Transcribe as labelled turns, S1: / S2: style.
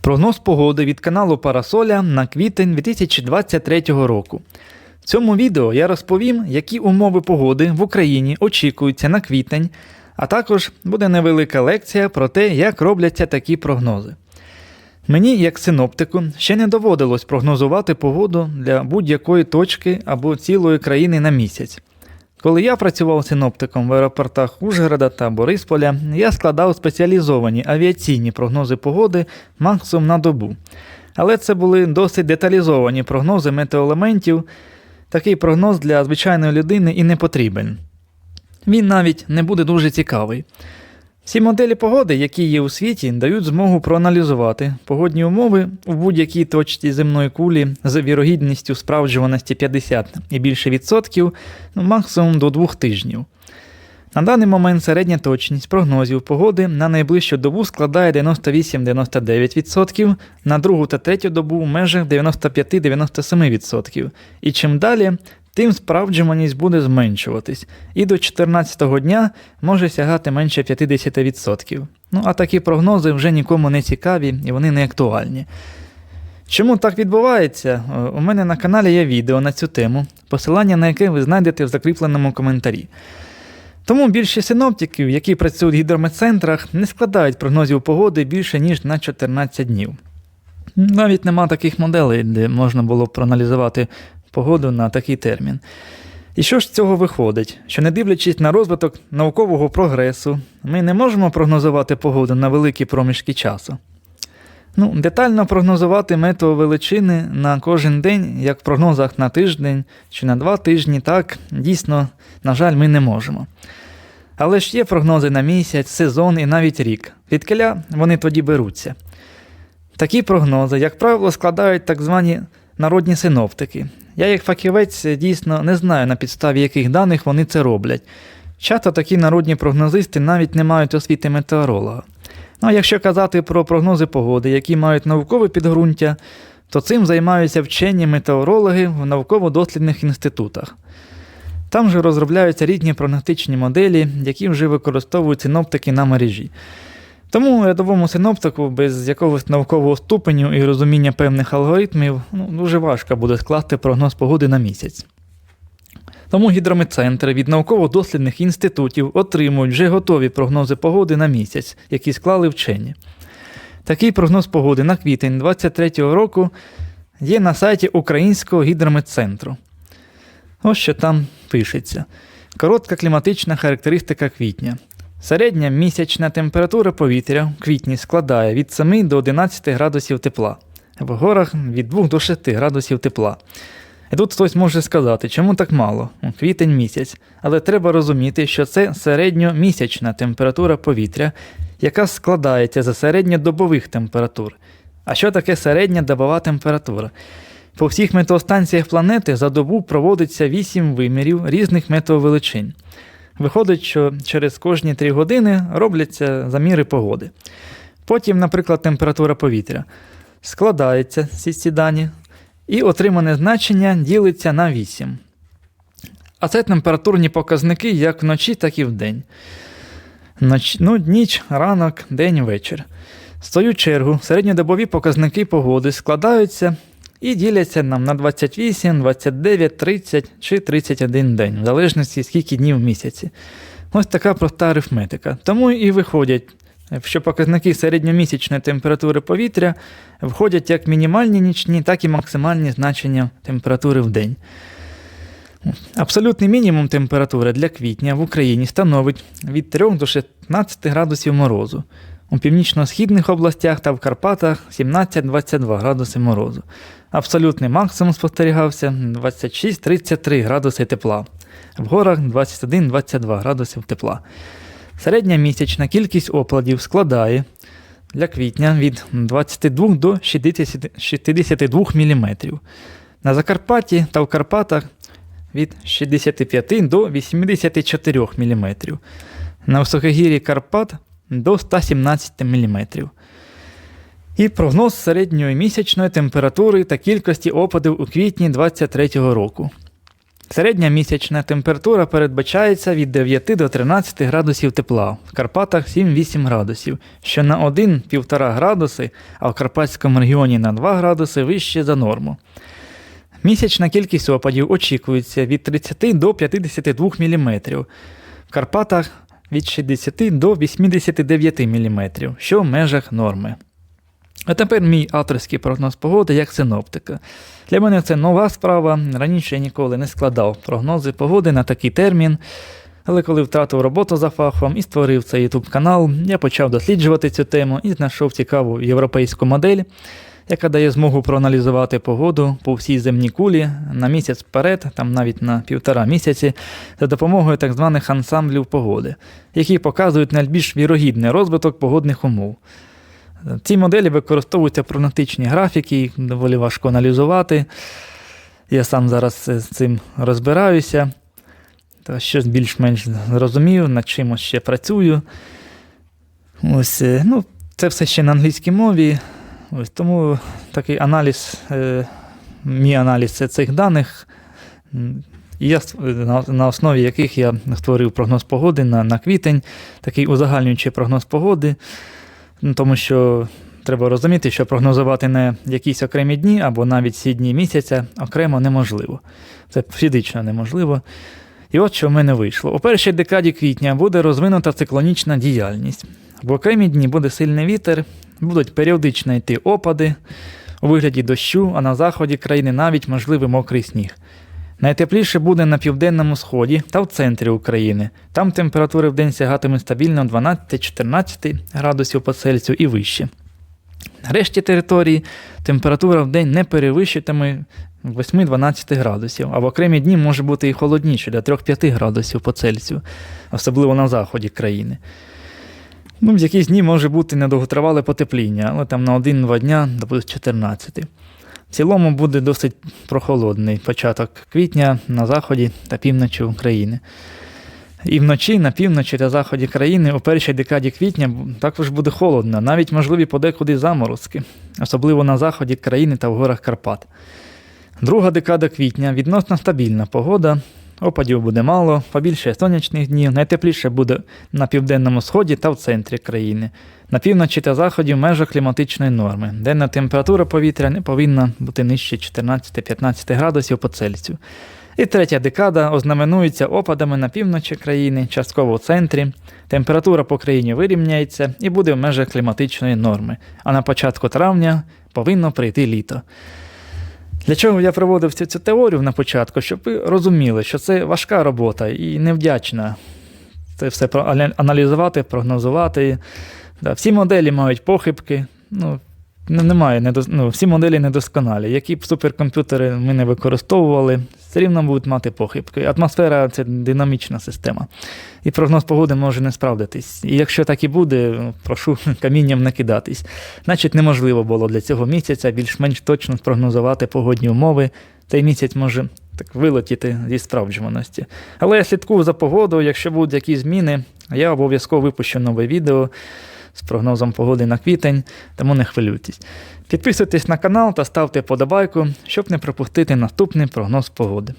S1: Прогноз погоди від каналу Парасоля на квітень 2023 року. В цьому відео я розповім, які умови погоди в Україні очікуються на квітень, а також буде невелика лекція про те, як робляться такі прогнози. Мені, як синоптику, ще не доводилось прогнозувати погоду для будь-якої точки або цілої країни на місяць. Коли я працював синоптиком в аеропортах Ужгорода та Борисполя, я складав спеціалізовані авіаційні прогнози погоди максимум на добу. Але це були досить деталізовані прогнози метеоелементів. Такий прогноз для звичайної людини і не потрібен. Він навіть не буде дуже цікавий. Всі моделі погоди, які є у світі, дають змогу проаналізувати погодні умови у будь-якій точці земної кулі з вірогідністю справджуваності 50 і більше відсотків, ну, максимум до двох тижнів. На даний момент середня точність прогнозів погоди на найближчу добу складає 98-99%, на другу та третю добу в межах 95-97%. І чим далі, тим справджуваність буде зменшуватись, і до 14-го дня може сягати менше 50%. Ну а такі прогнози вже нікому не цікаві і вони не актуальні. Чому так відбувається? Е, У мене на каналі є відео на цю тему, посилання на яке ви знайдете в закріпленому коментарі. Тому більшість синоптиків, які працюють в гідрометцентрах, не складають прогнозів погоди більше, ніж на 14 днів. Навіть нема таких моделей, де можна було б проаналізувати погоду на такий термін. І що ж з цього виходить? Що не дивлячись на розвиток наукового прогресу, ми не можемо прогнозувати погоду на великі проміжки часу. Ну, Детально прогнозувати метеовеличини на кожен день, як в прогнозах на тиждень чи на два тижні, так дійсно, на жаль, ми не можемо. Але ж є прогнози на місяць, сезон і навіть рік. Відкиля вони тоді беруться. Такі прогнози, як правило, складають так звані народні синоптики. Я, як фахівець, дійсно не знаю, на підставі яких даних вони це роблять. Часто такі народні прогнозисти навіть не мають освіти метеоролога. Ну а якщо казати про прогнози погоди, які мають наукове підґрунтя, то цим займаються вчені метеорологи в науково-дослідних інститутах. Там же розробляються різні прогностичні моделі, які вже використовують синоптики на мережі. Тому рядовому синоптику без якогось наукового ступеню і розуміння певних алгоритмів ну, дуже важко буде скласти прогноз погоди на місяць. Тому гідрометцентри від науково-дослідних інститутів отримують вже готові прогнози погоди на місяць, які склали вчені. Такий прогноз погоди на квітень 2023 року є на сайті Українського гідрометцентру. Ось що там пишеться. Коротка кліматична характеристика квітня. Середня місячна температура повітря в квітні складає від 7 до 11 градусів тепла, в горах від 2 до 6 градусів тепла. І тут хтось може сказати, чому так мало, квітень місяць, але треба розуміти, що це середньомісячна температура повітря, яка складається за середньодобових температур. А що таке середня добова температура? По всіх метеостанціях планети за добу проводиться 8 вимірів різних метеовеличин. Виходить, що через кожні 3 години робляться заміри погоди. Потім, наприклад, температура повітря складається ці ці дані, і отримане значення ділиться на 8. А це температурні показники як вночі, так і вдень. Ноч, ну, ніч, ранок, день, вечір. В свою чергу, середньодобові показники погоди складаються і діляться нам на 28, 29, 30 чи 31 день, в залежності скільки днів в місяці. Ось така проста арифметика. Тому і виходять, що показники середньомісячної температури повітря входять як мінімальні нічні, так і максимальні значення температури в день. Абсолютний мінімум температури для квітня в Україні становить від 3 до 16 градусів морозу. У північно-східних областях та в Карпатах 17-22 градуси морозу. Абсолютний максимум спостерігався 26-33 градуси тепла. В горах 21-22 градусів тепла. Середня місячна кількість опадів складає для квітня від 22 до 60, 62 мм. На Закарпатті та в Карпатах від 65 до 84 мм. На високогір'ї Карпат до 117 мм. І прогноз середньої місячної температури та кількості опадів у квітні 2023 року. Середня місячна температура передбачається від 9 до 13 градусів тепла, в Карпатах 7-8 градусів, що на 1-1,5 градуси, а в Карпатському регіоні на 2 градуси вище за норму. Місячна кількість опадів очікується від 30 до 52 мм, в Карпатах від 60 до 89 мм, що в межах норми. А тепер мій авторський прогноз погоди як синоптика. Для мене це нова справа. Раніше я ніколи не складав прогнози погоди на такий термін. Але коли втратив роботу за фахом і створив цей YouTube канал, я почав досліджувати цю тему і знайшов цікаву європейську модель, яка дає змогу проаналізувати погоду по всій земній кулі на місяць вперед, там навіть на півтора місяці, за допомогою так званих ансамблів погоди, які показують найбільш вірогідний розвиток погодних умов. Ці моделі використовуються прогностичні графіки, їх доволі важко аналізувати. Я сам зараз з цим розбираюся. Та щось більш-менш зрозумів, над чимось ще працюю. Ось, е, ну, це все ще на англійській мові. Ось, тому такий аналіз, е, мій аналіз цих даних, я, на, основі яких я створив прогноз погоди на, на квітень, такий узагальнюючий прогноз погоди. Ну, тому що треба розуміти, що прогнозувати на якісь окремі дні або навіть всі дні місяця окремо неможливо. Це фізично неможливо. І от що в мене вийшло. У першій декаді квітня буде розвинута циклонічна діяльність. В окремі дні буде сильний вітер, будуть періодично йти опади у вигляді дощу, а на заході країни навіть можливий мокрий сніг. Найтепліше буде на південному сході та в центрі України. Там температури в день сягатимуть стабільно 12-14 градусів по Цельсію і вище. На решті території температура в день не перевищитиме 8-12 градусів, а в окремі дні може бути і холодніше до 3-5 градусів по Цельсію, особливо на заході країни. Ну, в якісь дні може бути недовготривале потепління, але там на 1-2 дня до плюс 14. В цілому буде досить прохолодний початок квітня на заході та півночі України. І вночі на півночі та заході країни у першій декаді квітня також буде холодно, навіть можливі подекуди заморозки, особливо на заході країни та в горах Карпат. Друга декада квітня відносно стабільна погода, опадів буде мало, побільше сонячних днів, найтепліше буде на південному сході та в центрі країни. На півночі та заході в межах кліматичної норми. Денна температура повітря не повинна бути нижче 14-15 градусів по Цельсію. І третя декада ознаменується опадами на півночі країни, частково в центрі. Температура по країні вирівняється і буде в межах кліматичної норми. А на початку травня повинно прийти літо. Для чого я проводив цю, цю теорію на початку, щоб ви розуміли, що це важка робота і невдячна. Це все аналізувати, прогнозувати. Да, всі моделі мають похибки. Ну, немає, ну, всі моделі недосконалі. Які б суперкомп'ютери ми не використовували, все рівно будуть мати похибки. Атмосфера це динамічна система. І прогноз погоди може не справдитись. І якщо так і буде, ну, прошу камінням не кидатись. Значить, неможливо було для цього місяця більш-менш точно спрогнозувати погодні умови. Цей місяць може так вилетіти зі справджуваності. Але я слідкую за погодою, якщо будуть якісь зміни, я обов'язково випущу нове відео з прогнозом погоди на квітень, тому не хвилюйтесь. Підписуйтесь на канал та ставте подобайку, щоб не пропустити наступний прогноз погоди.